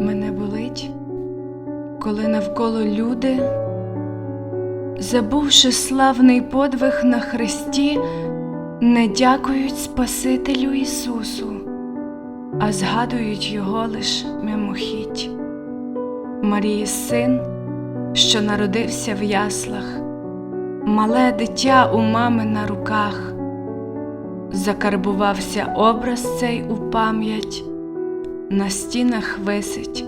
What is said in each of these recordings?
Мене болить, коли навколо люди, забувши славний подвиг на Христі, не дякують Спасителю Ісусу, а згадують Його лиш мимохідь. Марії син, що народився в яслах, мале дитя у мами на руках, закарбувався образ цей у пам'ять, на стінах висить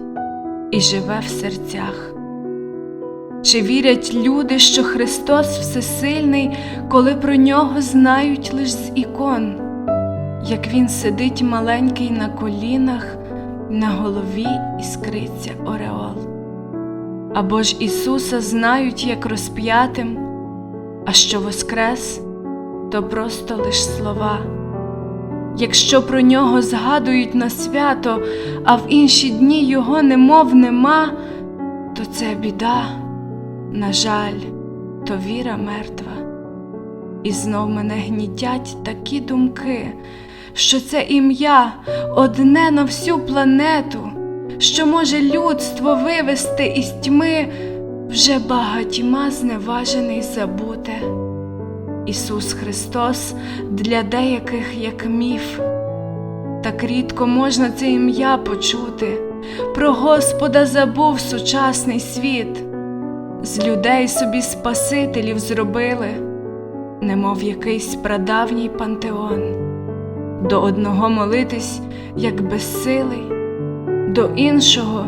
і живе в серцях. Чи вірять люди, що Христос Всесильний, коли про нього знають лиш з ікон, як Він сидить маленький на колінах, на голові іскриться Ореол? Або ж Ісуса знають як розп'ятим, а що воскрес, то просто лиш слова. Якщо про нього згадують на свято, а в інші дні його немов нема, то це біда, на жаль, то віра мертва. І знов мене гнітять такі думки, що це ім'я одне на всю планету, що може людство вивести із тьми вже багатьма зневажений забуте. Ісус Христос для деяких як міф. Так рідко можна це ім'я почути. Про Господа забув сучасний світ. З людей собі Спасителів зробили, немов якийсь прадавній пантеон. До одного молитись, як безсилий, до іншого,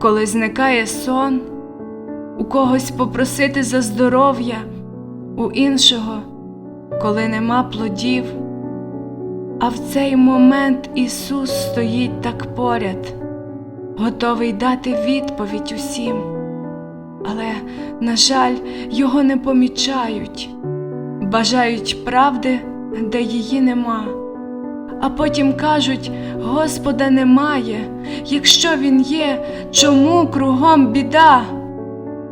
коли зникає сон, у когось попросити за здоров'я у іншого, коли нема плодів, а в цей момент Ісус стоїть так поряд, готовий дати відповідь усім, але, на жаль, Його не помічають, бажають правди, де її нема. А потім кажуть, Господа немає, якщо Він є, чому кругом біда?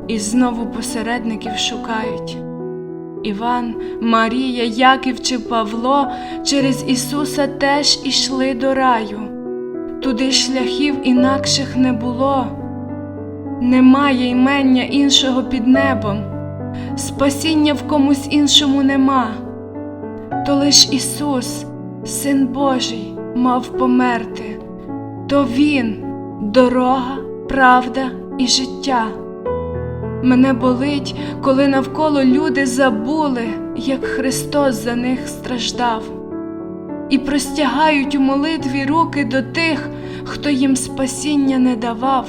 І знову посередників шукають. Іван, Марія, Яків чи Павло через Ісуса теж ішли до раю. Туди шляхів інакших не було, немає ймення іншого під небом, спасіння в комусь іншому нема. То лиш Ісус, Син Божий, мав померти, то Він дорога, правда і життя. Мене болить, коли навколо люди забули, як Христос за них страждав, і простягають у молитві руки до тих, хто їм спасіння не давав,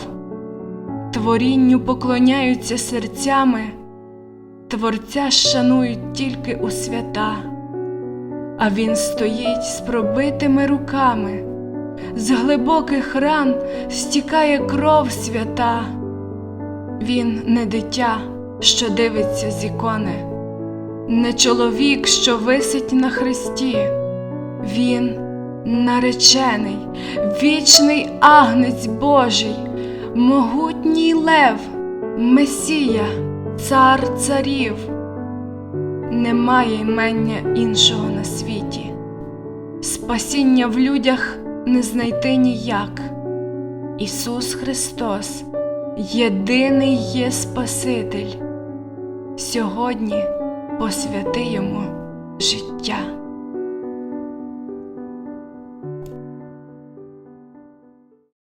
творінню поклоняються серцями, Творця шанують тільки у свята, а Він стоїть з пробитими руками, з глибоких ран стікає кров свята. Він не дитя, що дивиться з ікони, не чоловік, що висить на хресті, він наречений, вічний агнець Божий, могутній лев, Месія, цар царів. Немає ймення іншого на світі, спасіння в людях не знайти ніяк. Ісус Христос єдиний є Спаситель, сьогодні посвяти йому життя.